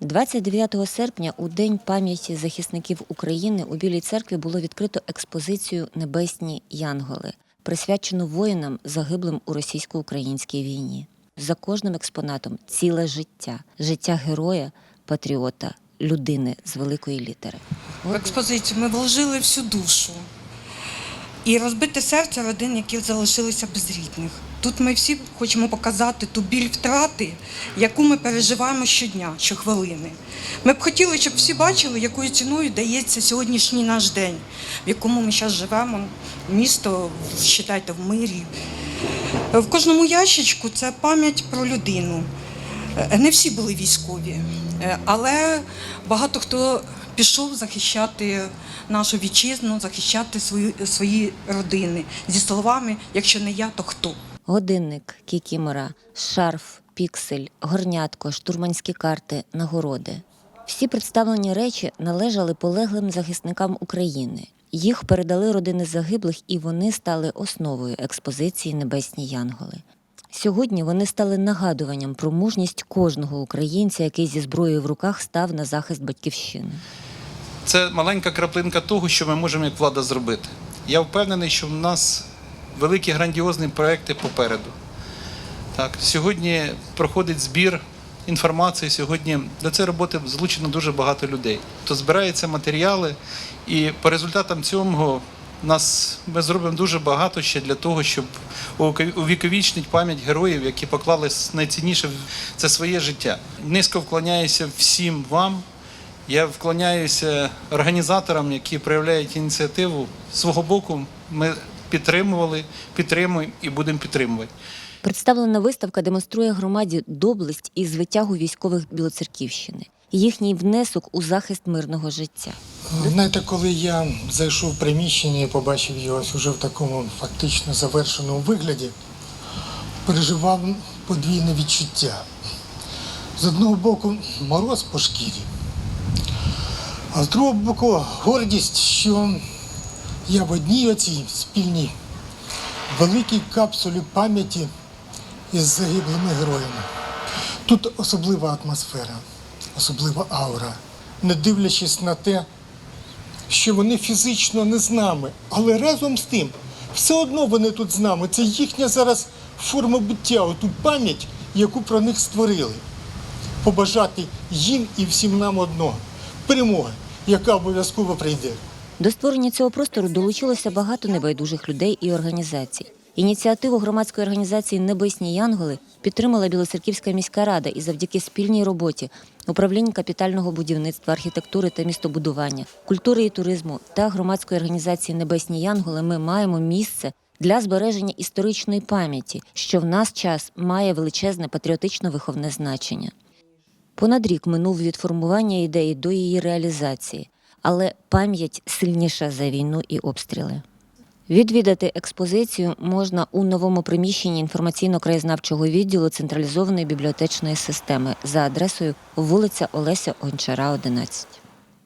29 серпня, у День пам'яті захисників України, у Білій церкві було відкрито експозицію Небесні Янголи, присвячену воїнам, загиблим у російсько-українській війні. За кожним експонатом ціле життя, життя героя, патріота, людини з великої літери. В експозицію ми вложили всю душу і розбите серце родин, які залишилися без рідних. Тут ми всі хочемо показати ту біль втрати, яку ми переживаємо щодня, щохвилини. Ми б хотіли, щоб всі бачили, якою ціною дається сьогоднішній наш день, в якому ми зараз живемо. Місто, вважайте, в мирі. В кожному ящичку це пам'ять про людину. Е, Не всі були військові, е, але багато хто пішов захищати нашу вітчизну, захищати свої, свої родини зі словами Якщо не я, то хто? Годинник, кікімора, шарф, піксель, горнятко, штурманські карти, нагороди. Всі представлені речі належали полеглим захисникам України. Їх передали родини загиблих, і вони стали основою експозиції Небесні Янголи. Сьогодні вони стали нагадуванням про мужність кожного українця, який зі зброєю в руках став на захист батьківщини. Це маленька краплинка того, що ми можемо як влада зробити. Я впевнений, що в нас великі грандіозні проекти попереду. Так, сьогодні проходить збір інформації. Сьогодні до цієї роботи залучено дуже багато людей. То збираються матеріали, і по результатам цього нас ми зробимо дуже багато ще для того, щоб увіковічнити пам'ять героїв, які поклали найцінніше це своє життя. Низько вклоняюся всім вам. Я вклоняюся організаторам, які проявляють ініціативу. З свого боку ми підтримували, підтримуємо і будемо підтримувати. Представлена виставка демонструє громаді доблесть і звитягу військових Білоцерківщини, їхній внесок у захист мирного життя. Знаєте, коли я зайшов в приміщення і побачив його уже в такому фактично завершеному вигляді, переживав подвійне відчуття. З одного боку, мороз по шкірі, а з другого боку, гордість, що я в одній оцій спільній великій капсулі пам'яті із загиблими героями. Тут особлива атмосфера, особлива аура, не дивлячись на те, що вони фізично не з нами, але разом з тим, все одно вони тут з нами. Це їхня зараз форма буття, оту пам'ять, яку про них створили. Побажати їм і всім нам одного перемоги, яка обов'язково прийде. До створення цього простору долучилося багато небайдужих людей і організацій. Ініціативу громадської організації Небесні Янголи підтримала Білоцерківська міська рада і завдяки спільній роботі управління капітального будівництва, архітектури та містобудування, культури і туризму та громадської організації Небесні Янголи ми маємо місце для збереження історичної пам'яті, що в нас час має величезне патріотично-виховне значення. Понад рік минув від формування ідеї до її реалізації, але пам'ять сильніша за війну і обстріли. Відвідати експозицію можна у новому приміщенні інформаційно-краєзнавчого відділу централізованої бібліотечної системи за адресою вулиця Олеся Гончара, 11.